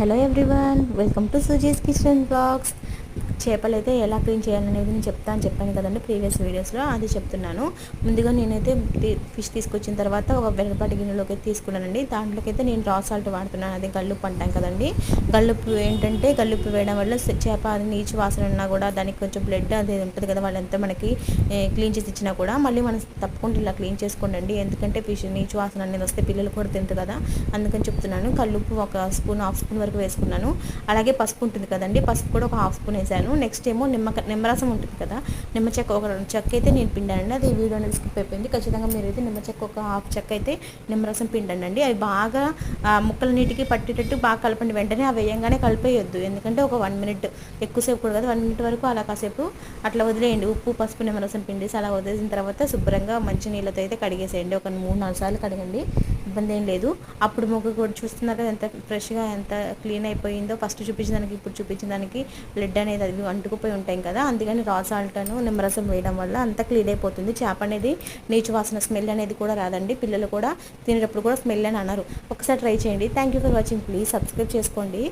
hello everyone welcome to suji's kitchen vlogs. చేపలు అయితే ఎలా క్లీన్ చేయాలనేది నేను చెప్తాను చెప్పాను కదండి ప్రీవియస్ వీడియోస్లో. అది చెప్తున్నాను. ముందుగా నేనైతే ఫిష్ తీసుకొచ్చిన తర్వాత ఒక వెనకపాటి గిన్నెలోకి అయితే తీసుకున్నానండి. దాంట్లోకి అయితే నేను రా సాల్ట్ వాడుతున్నాను. అది గల్లుప్పు అంటాం కదండి. గల్లుప్పు ఏంటంటే గల్లుప్పు వేయడం వల్ల చేప అది నీచు వాసన ఉన్నా కూడా దానికి కొంచెం బ్లడ్ అది ఉంటుంది కదా వాళ్ళంతా మనకి క్లీన్ చేసి ఇచ్చినా కూడా మళ్ళీ మనం తప్పకుండా ఇలా క్లీన్ చేసుకోండి ఎందుకంటే ఫిష్ నీచు వాసన అనేది వస్తే పిల్లలు కూడా తింటారు కదా. అందుకని చెప్తున్నాను. కల్లుప్పు ఒక స్పూన్ హాఫ్ స్పూన్ వరకు వేసుకున్నాను. అలాగే పసుపు ఉంటుంది కదండి. పసుపు కూడా ఒక హాఫ్ స్పూన్ వేసాను. నెక్స్ట్ ఏమో నిమ్మ నిమ్మరసం ఉంటుంది కదా. నిమ్మ చెక్క ఒక చెక్క అయితే నేను పిండానండి. అది వీడియో అనేది స్కిప్ అయిపోయింది. ఖచ్చితంగా మీరు అయితే నిమ్మ చెక్క ఒక హాఫ్ చెక్క అయితే నిమ్మరసం పిండానండి అండి అవి బాగా ముక్కల నీటికి పట్టేటట్టు బాగా కలపండి. వెంటనే అవి వేయంగానే కలిపేయొద్దు. ఎందుకంటే ఒక వన్ మినిట్ ఎక్కువసేపు కూడా కదా. వన్ మినిట్ వరకు అలా కాసేపు అట్లా వదిలేయండి. ఉప్పు పసుపు నిమ్మరసం పిండేసి అలా వదిలేసిన తర్వాత శుభ్రంగా మంచి నీళ్ళతో అయితే కడిగేసేయండి. ఒక మూడు నాలుగు సార్లు కడగండి. ఇబ్బంది ఏం లేదు. అప్పుడు మొగ్గ కూడా చూస్తున్నారు ఎంత ఫ్రెష్గా ఎంత క్లీన్ అయిపోయిందో. ఫస్ట్ చూపించిన దానికి ఇప్పుడు చూపించిన దానికి బ్లడ్ అనేది అవి అంటుకుపోయి ఉంటాయి కదా అందుకని రా సాల్ట్ను నిమ్మరసం వేయడం వల్ల అంతా క్లీన్ అయిపోతుంది. చేప అనేది నీచు వాసన స్మెల్ అనేది కూడా రాదండి. పిల్లలు కూడా తినేటప్పుడు కూడా స్మెల్ అని అన్నారు ఒకసారి ట్రై చేయండి. Thank you for watching please subscribe చేసుకోండి.